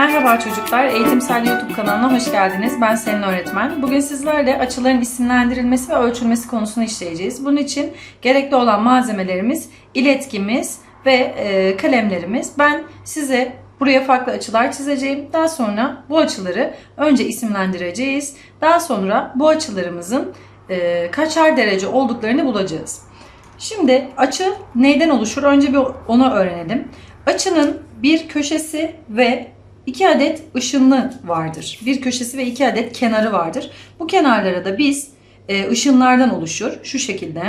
Merhaba çocuklar, Eğitimsel YouTube kanalına hoş geldiniz. Ben Selin Öğretmen. Bugün sizlerle açıların isimlendirilmesi ve ölçülmesi konusunu işleyeceğiz. Bunun için gerekli olan malzemelerimiz, iletkimiz ve e, kalemlerimiz. Ben size buraya farklı açılar çizeceğim. Daha sonra bu açıları önce isimlendireceğiz. Daha sonra bu açılarımızın e, kaçar derece olduklarını bulacağız. Şimdi açı neyden oluşur? Önce bir onu öğrenelim. Açının bir köşesi ve iki adet ışınlı vardır. Bir köşesi ve iki adet kenarı vardır. Bu kenarlara da biz e, ışınlardan oluşur. Şu şekilde.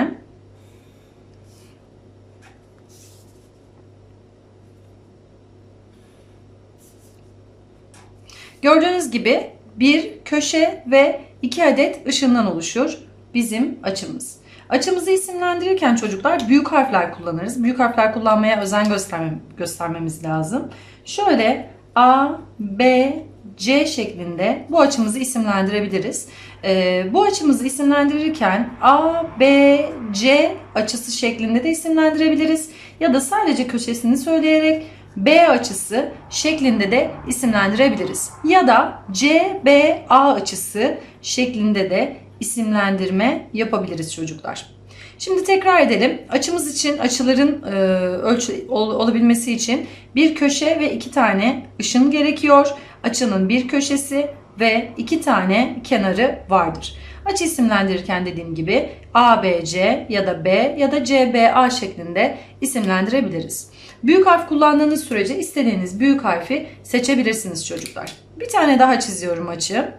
Gördüğünüz gibi bir köşe ve iki adet ışından oluşur bizim açımız. Açımızı isimlendirirken çocuklar büyük harfler kullanırız. Büyük harfler kullanmaya özen göstermem, göstermemiz lazım. Şöyle A, B, C şeklinde bu açımızı isimlendirebiliriz. Ee, bu açımızı isimlendirirken A, B, C açısı şeklinde de isimlendirebiliriz. Ya da sadece köşesini söyleyerek B açısı şeklinde de isimlendirebiliriz. Ya da C, B, A açısı şeklinde de isimlendirme yapabiliriz çocuklar. Şimdi tekrar edelim. Açımız için açıların e, ölçü ol, olabilmesi için bir köşe ve iki tane ışın gerekiyor. Açının bir köşesi ve iki tane kenarı vardır. Açı isimlendirirken dediğim gibi ABC ya da B ya da CBA şeklinde isimlendirebiliriz. Büyük harf kullandığınız sürece istediğiniz büyük harfi seçebilirsiniz çocuklar. Bir tane daha çiziyorum açı.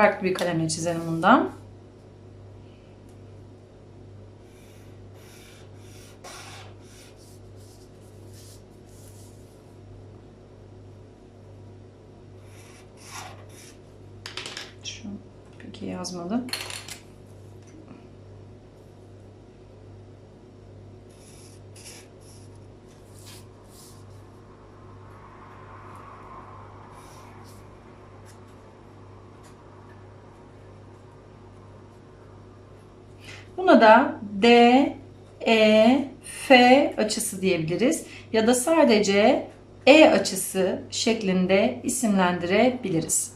Farklı bir kalemle çizelim bundan. Şu peki yazmadı. Buna da D, E, F açısı diyebiliriz. Ya da sadece E açısı şeklinde isimlendirebiliriz.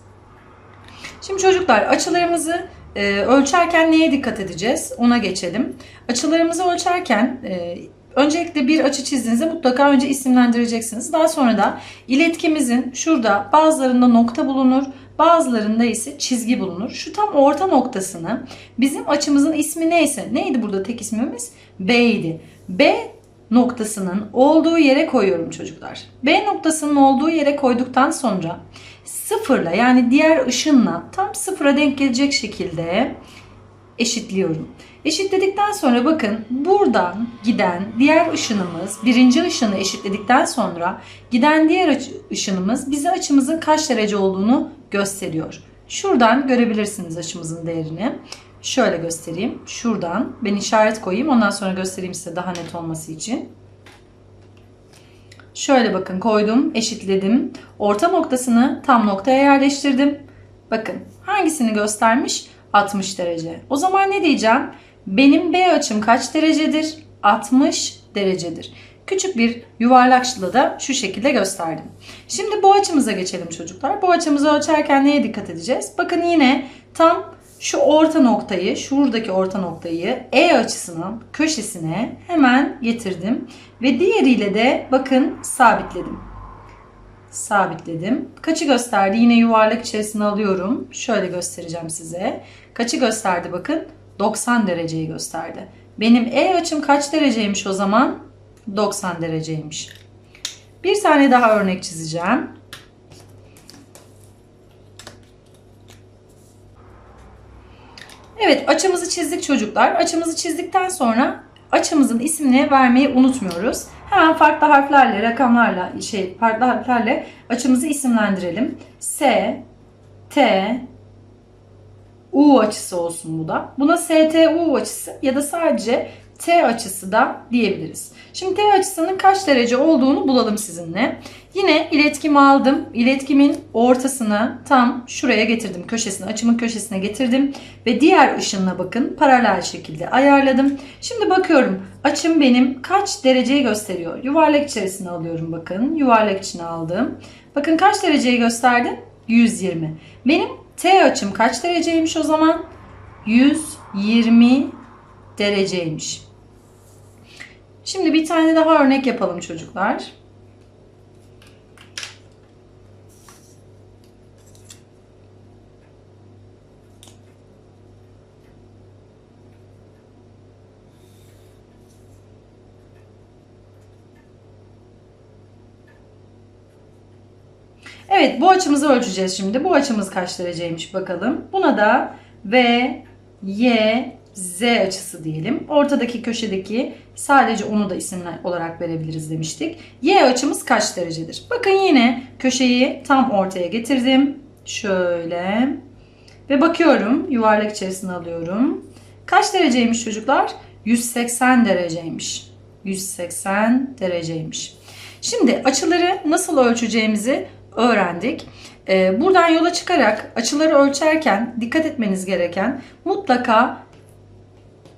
Şimdi çocuklar açılarımızı e, ölçerken neye dikkat edeceğiz? Ona geçelim. Açılarımızı ölçerken e, öncelikle bir açı çizdiğinizde mutlaka önce isimlendireceksiniz. Daha sonra da iletkimizin şurada bazılarında nokta bulunur, bazılarında ise çizgi bulunur. Şu tam orta noktasını bizim açımızın ismi neyse, neydi burada tek ismimiz? B idi. B noktasının olduğu yere koyuyorum çocuklar. B noktasının olduğu yere koyduktan sonra sıfırla yani diğer ışınla tam sıfıra denk gelecek şekilde eşitliyorum. Eşitledikten sonra bakın buradan giden diğer ışınımız birinci ışını eşitledikten sonra giden diğer ışınımız bize açımızın kaç derece olduğunu gösteriyor. Şuradan görebilirsiniz açımızın değerini. Şöyle göstereyim. Şuradan ben işaret koyayım ondan sonra göstereyim size daha net olması için. Şöyle bakın koydum, eşitledim. Orta noktasını tam noktaya yerleştirdim. Bakın hangisini göstermiş? 60 derece. O zaman ne diyeceğim? Benim B açım kaç derecedir? 60 derecedir. Küçük bir yuvarlakçılı da şu şekilde gösterdim. Şimdi bu açımıza geçelim çocuklar. Bu açımızı ölçerken neye dikkat edeceğiz? Bakın yine tam şu orta noktayı, şuradaki orta noktayı E açısının köşesine hemen getirdim. Ve diğeriyle de bakın sabitledim. Sabitledim. Kaçı gösterdi? Yine yuvarlak içerisine alıyorum. Şöyle göstereceğim size. Kaçı gösterdi bakın? 90 dereceyi gösterdi. Benim E açım kaç dereceymiş o zaman? 90 dereceymiş. Bir tane daha örnek çizeceğim. Evet açımızı çizdik çocuklar. Açımızı çizdikten sonra açımızın ismini vermeyi unutmuyoruz. Hemen farklı harflerle, rakamlarla, şey farklı harflerle açımızı isimlendirelim. S, T, U açısı olsun bu da. Buna STU açısı ya da sadece T açısı da diyebiliriz. Şimdi T açısının kaç derece olduğunu bulalım sizinle. Yine iletkimi aldım. İletkimin ortasına tam şuraya getirdim. Köşesine, açımın köşesine getirdim. Ve diğer ışınla bakın paralel şekilde ayarladım. Şimdi bakıyorum açım benim kaç dereceyi gösteriyor. Yuvarlak içerisine alıyorum bakın. Yuvarlak içine aldım. Bakın kaç dereceyi gösterdi? 120. Benim T açım kaç dereceymiş o zaman? 120 dereceymiş. Şimdi bir tane daha örnek yapalım çocuklar. Evet bu açımızı ölçeceğiz şimdi. Bu açımız kaç dereceymiş bakalım. Buna da V, Y, Z açısı diyelim. Ortadaki köşedeki sadece onu da isim olarak verebiliriz demiştik. Y açımız kaç derecedir? Bakın yine köşeyi tam ortaya getirdim. Şöyle. Ve bakıyorum yuvarlak içerisine alıyorum. Kaç dereceymiş çocuklar? 180 dereceymiş. 180 dereceymiş. Şimdi açıları nasıl ölçeceğimizi öğrendik. Ee, buradan yola çıkarak açıları ölçerken dikkat etmeniz gereken mutlaka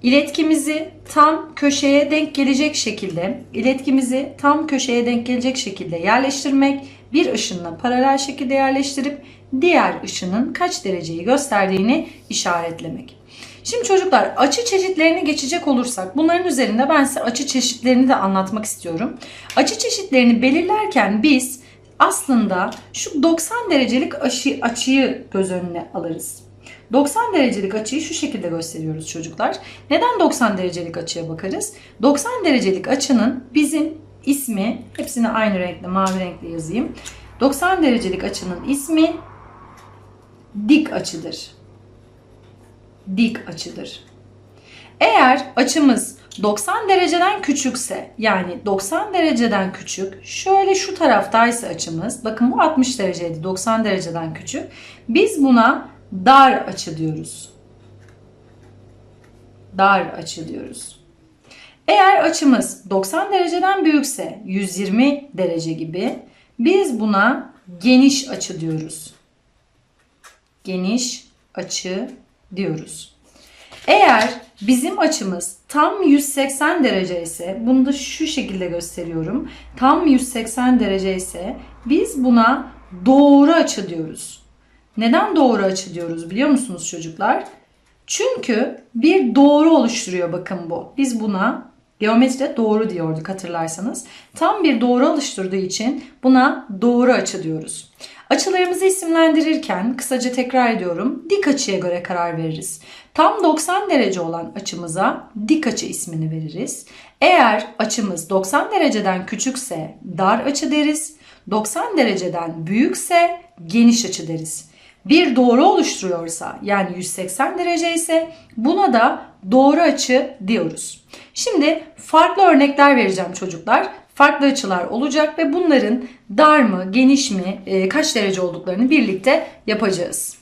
iletkimizi tam köşeye denk gelecek şekilde, iletkimizi tam köşeye denk gelecek şekilde yerleştirmek, bir ışınla paralel şekilde yerleştirip diğer ışının kaç dereceyi gösterdiğini işaretlemek. Şimdi çocuklar açı çeşitlerini geçecek olursak bunların üzerinde ben size açı çeşitlerini de anlatmak istiyorum. Açı çeşitlerini belirlerken biz aslında şu 90 derecelik açı, açıyı göz önüne alırız. 90 derecelik açıyı şu şekilde gösteriyoruz çocuklar. Neden 90 derecelik açıya bakarız? 90 derecelik açının bizim ismi, hepsini aynı renkle, mavi renkle yazayım. 90 derecelik açının ismi dik açıdır. Dik açıdır. Eğer açımız 90 dereceden küçükse yani 90 dereceden küçük şöyle şu taraftaysa açımız bakın bu 60 dereceydi 90 dereceden küçük biz buna dar açı diyoruz. Dar açı diyoruz. Eğer açımız 90 dereceden büyükse 120 derece gibi biz buna geniş açı diyoruz. Geniş açı diyoruz. Eğer bizim açımız tam 180 derece ise bunu da şu şekilde gösteriyorum. Tam 180 derece ise biz buna doğru açı diyoruz. Neden doğru açı diyoruz biliyor musunuz çocuklar? Çünkü bir doğru oluşturuyor bakın bu. Biz buna geometride doğru diyorduk hatırlarsanız. Tam bir doğru oluşturduğu için buna doğru açı diyoruz. Açılarımızı isimlendirirken kısaca tekrar ediyorum. Dik açıya göre karar veririz. Tam 90 derece olan açımıza dik açı ismini veririz. Eğer açımız 90 dereceden küçükse dar açı deriz. 90 dereceden büyükse geniş açı deriz. Bir doğru oluşturuyorsa yani 180 derece ise buna da doğru açı diyoruz. Şimdi farklı örnekler vereceğim çocuklar farklı açılar olacak ve bunların dar mı, geniş mi, e, kaç derece olduklarını birlikte yapacağız.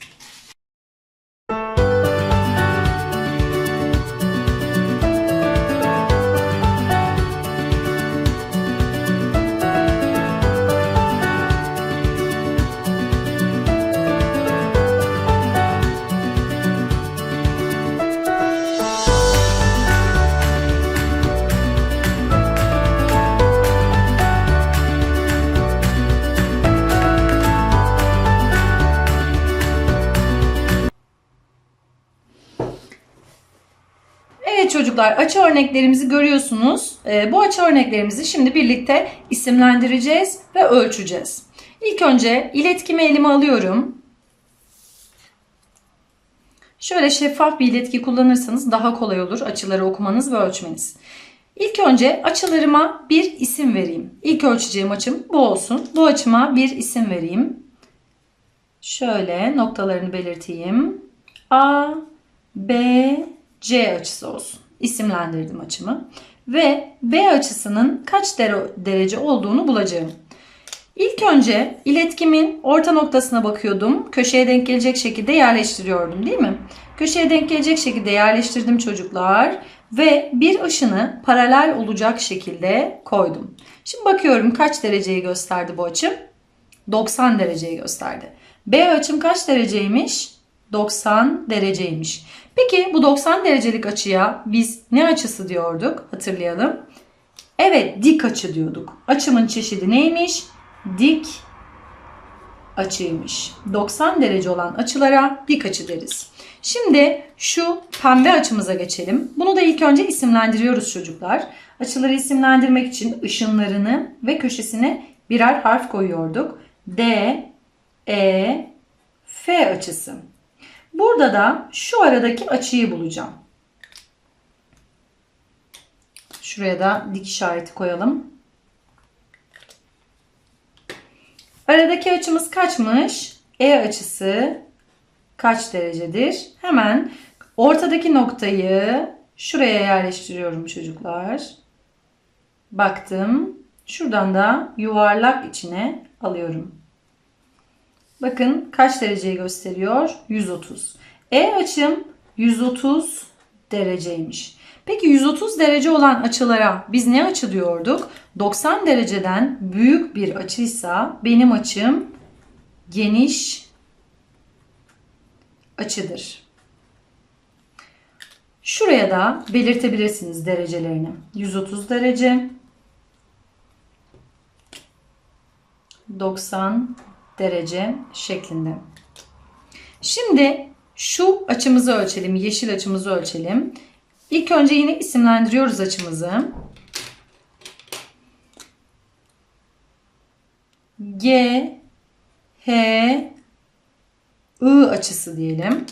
Çocuklar açı örneklerimizi görüyorsunuz. Ee, bu açı örneklerimizi şimdi birlikte isimlendireceğiz ve ölçeceğiz. İlk önce iletkimi elime alıyorum. Şöyle şeffaf bir iletki kullanırsanız daha kolay olur açıları okumanız ve ölçmeniz. İlk önce açılarıma bir isim vereyim. İlk ölçeceğim açım bu olsun. Bu açıma bir isim vereyim. Şöyle noktalarını belirteyim. A, B, C açısı olsun. İsimlendirdim açımı. Ve B açısının kaç derece olduğunu bulacağım. İlk önce iletkimin orta noktasına bakıyordum. Köşeye denk gelecek şekilde yerleştiriyordum değil mi? Köşeye denk gelecek şekilde yerleştirdim çocuklar. Ve bir ışını paralel olacak şekilde koydum. Şimdi bakıyorum kaç dereceyi gösterdi bu açım? 90 dereceyi gösterdi. B açım kaç dereceymiş? 90 dereceymiş. Peki bu 90 derecelik açıya biz ne açısı diyorduk? Hatırlayalım. Evet dik açı diyorduk. Açımın çeşidi neymiş? Dik açıymış. 90 derece olan açılara dik açı deriz. Şimdi şu pembe açımıza geçelim. Bunu da ilk önce isimlendiriyoruz çocuklar. Açıları isimlendirmek için ışınlarını ve köşesine birer harf koyuyorduk. D, E, F açısı. Burada da şu aradaki açıyı bulacağım. Şuraya da dik işareti koyalım. Aradaki açımız kaçmış? E açısı kaç derecedir? Hemen ortadaki noktayı şuraya yerleştiriyorum çocuklar. Baktım. Şuradan da yuvarlak içine alıyorum. Bakın kaç dereceyi gösteriyor? 130. E açım 130 dereceymiş. Peki 130 derece olan açılara biz ne açı diyorduk? 90 dereceden büyük bir açıysa benim açım geniş açıdır. Şuraya da belirtebilirsiniz derecelerini. 130 derece 90 derece şeklinde. Şimdi şu açımızı ölçelim. Yeşil açımızı ölçelim. İlk önce yine isimlendiriyoruz açımızı. G, H, I açısı diyelim.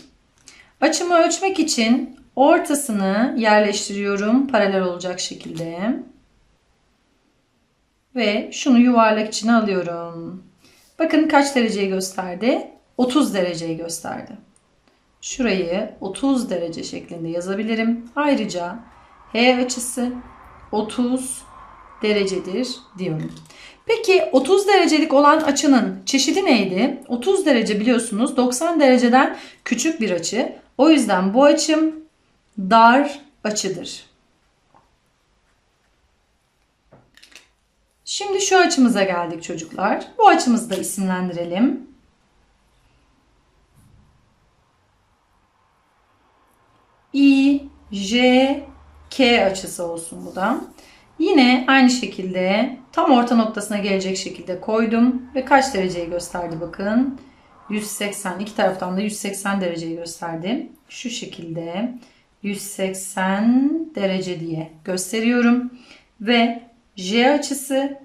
Açımı ölçmek için ortasını yerleştiriyorum paralel olacak şekilde. Ve şunu yuvarlak içine alıyorum. Bakın kaç dereceyi gösterdi? 30 dereceyi gösterdi. Şurayı 30 derece şeklinde yazabilirim. Ayrıca H açısı 30 derecedir diyorum. Peki 30 derecelik olan açının çeşidi neydi? 30 derece biliyorsunuz 90 dereceden küçük bir açı. O yüzden bu açım dar açıdır. Şimdi şu açımıza geldik çocuklar. Bu açımızı da isimlendirelim. I, J, K açısı olsun bu da. Yine aynı şekilde tam orta noktasına gelecek şekilde koydum. Ve kaç dereceyi gösterdi bakın. 180. iki taraftan da 180 dereceyi gösterdi. Şu şekilde 180 derece diye gösteriyorum. Ve J açısı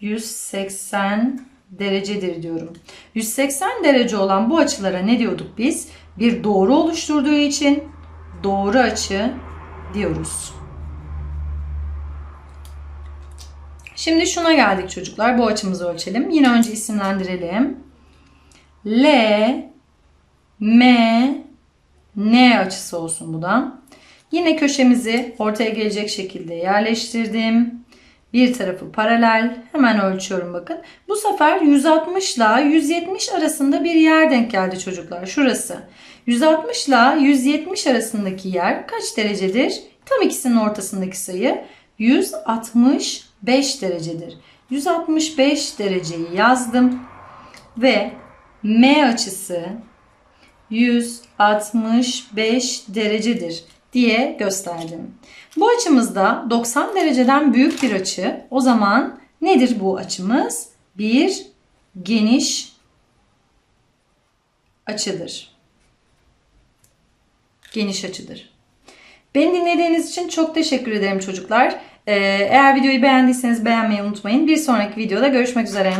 180 derecedir diyorum. 180 derece olan bu açılara ne diyorduk biz? Bir doğru oluşturduğu için doğru açı diyoruz. Şimdi şuna geldik çocuklar. Bu açımızı ölçelim. Yine önce isimlendirelim. L, M, N açısı olsun bu da. Yine köşemizi ortaya gelecek şekilde yerleştirdim. Bir tarafı paralel. Hemen ölçüyorum bakın. Bu sefer 160 ile 170 arasında bir yer denk geldi çocuklar. Şurası. 160 ile 170 arasındaki yer kaç derecedir? Tam ikisinin ortasındaki sayı 165 derecedir. 165 dereceyi yazdım ve M açısı 165 derecedir diye gösterdim. Bu açımızda 90 dereceden büyük bir açı. O zaman nedir bu açımız? Bir geniş açıdır. Geniş açıdır. Beni dinlediğiniz için çok teşekkür ederim çocuklar. Ee, eğer videoyu beğendiyseniz beğenmeyi unutmayın. Bir sonraki videoda görüşmek üzere.